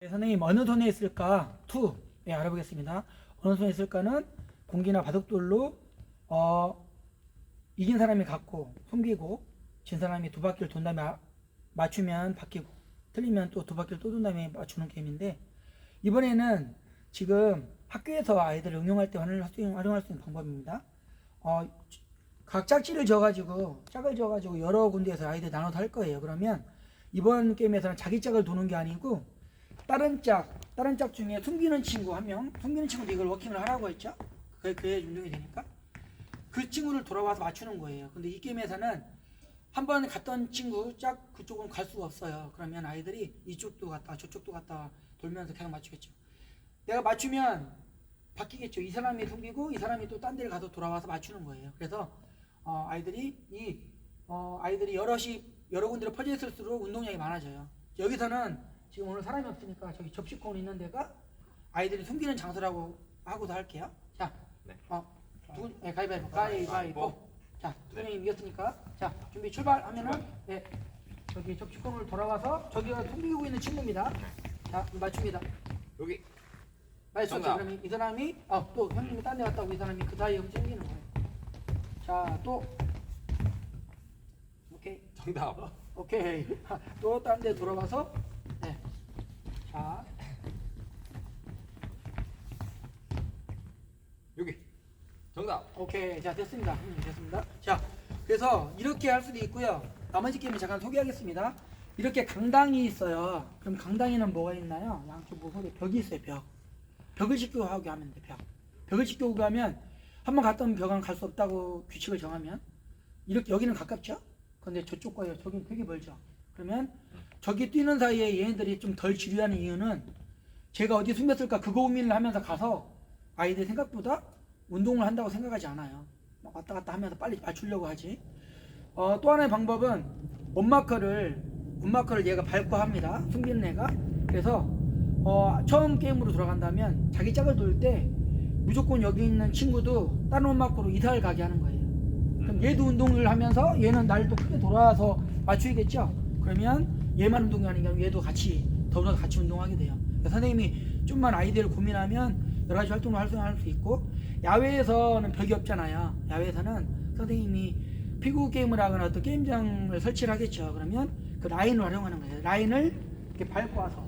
네, 선생님 어느 손에 있을까? 투 네, 알아보겠습니다. 어느 손에 있을까는 공기나 바둑돌로 어, 이긴 사람이 갖고 숨기고 진 사람이 두 바퀴를 돈 다음에 아- 맞추면 바뀌고 틀리면 또 두 바퀴를 또 돈 다음에 맞추는 게임인데 이번에는 지금 학교에서 아이들 응용할 때 활용할 수 있는, 방법입니다. 어, 각 짝지를 져가지고 짝을 져가지고 여러 군데에서 아이들 나눠서 할 거예요. 그러면 이번 게임에서는 자기 짝을 도는 게 아니고 다른 짝, 다른 짝 중에 숨기는 친구 한 명, 숨기는 친구도 이걸 워킹을 하라고 했죠. 그게 그래야 운동이 되니까. 그 친구를 돌아와서 맞추는 거예요. 근데 이 게임에서는 한 번 갔던 친구 짝 그쪽은 갈 수가 없어요. 그러면 아이들이 이쪽도 갔다 저쪽도 갔다 돌면서 계속 맞추겠죠. 내가 맞추면 바뀌겠죠. 이 사람이 숨기고 이 사람이 또 딴 데를 가서 돌아와서 맞추는 거예요. 그래서 어, 아이들이 이 어, 아이들이 여럿이 여러 군데로 퍼져 있을수록 운동량이 많아져요. 여기서는 지금 오늘 사람이 없으니까 저기 접시콘 있는 데가 아이들이 숨기는 장소라고 하고도 할게요. 자, 네. 어, 누구, 네, 가위바위보, 가위바위보. 자, 두 명이 이겼으니까, 자, 준비 출발하면은, 네, 저기 접시콘을 돌아와서 저기가 숨기고 있는 친구입니다. 자, 맞춥니다. 여기 맞췄죠? 정답. 그러면 이 사람이, 아, 또 형님이 딴 데 갔다고 이 사람이 그 사이에 숨기는 거예요. 자, 또, 오케이. 정답. 오케이. 또 딴 데 돌아와서 네. 자, 여기 정답. 오케이. 자, 됐습니다. 음, 됐습니다. 자, 그래서 이렇게 할 수도 있고요. 나머지 게임을 잠깐 소개하겠습니다. 이렇게 강당이 있어요. 그럼 강당에는 뭐가 있나요? 양쪽 모서리 벽이 있어요, 벽. 벽을 지키고 하게 하면 돼, 벽. 벽을 지키고 가면 한 번 갔던 벽은 갈 수 없다고 규칙을 정하면 이렇게 여기는 가깝죠? 근데 저쪽과 저긴 되게 멀죠. 그러면 저기 뛰는 사이에 얘네들이 좀 덜 지루하는 이유는 제가 어디 숨겼을까 그 고민을 하면서 가서 아이들 생각보다 운동을 한다고 생각하지 않아요. 막 왔다 갔다 하면서 빨리 맞추려고 하지. 어, 또 하나의 방법은 원마커를 원마커를 얘가 밟고 합니다. 숨기는 애가. 그래서 어, 처음 게임으로 돌아간다면 자기 짝을 돌 때 무조건 여기 있는 친구도 다른 원마커로 이사를 가게 하는 거예요. 그럼 얘도 운동을 하면서 얘는 날 또 크게 돌아와서 맞추겠죠. 그러면 얘만 운동이 아니라 얘도 같이 더불어서 같이 운동하게 돼요. 그러니까 선생님이 좀만 아이디어를 고민하면 여러 가지 활동을 활성화할 수 있고 야외에서는 벽이 없잖아요. 야외에서는 선생님이 피구 게임을 하거나 어떤 게임장을 설치를 하겠죠. 그러면 그 라인을 활용하는 거예요. 라인을 이렇게 밟고 와서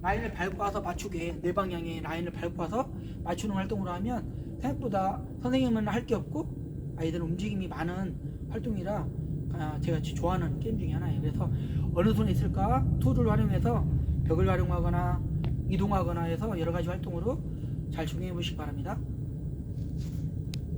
라인을 밟고 와서 맞추게 내 방향에 라인을 밟고 와서 맞추는 활동으로 하면 생각보다 선생님은 할 게 없고 아이들은 움직임이 많은 활동이라 아, 제가 좋아하는 게임 중에 하나예요. 그래서 어느 손에 있을까 툴을 활용해서 벽을 활용하거나 이동하거나 해서 여러 가지 활동으로 잘 적용해 보시기 바랍니다.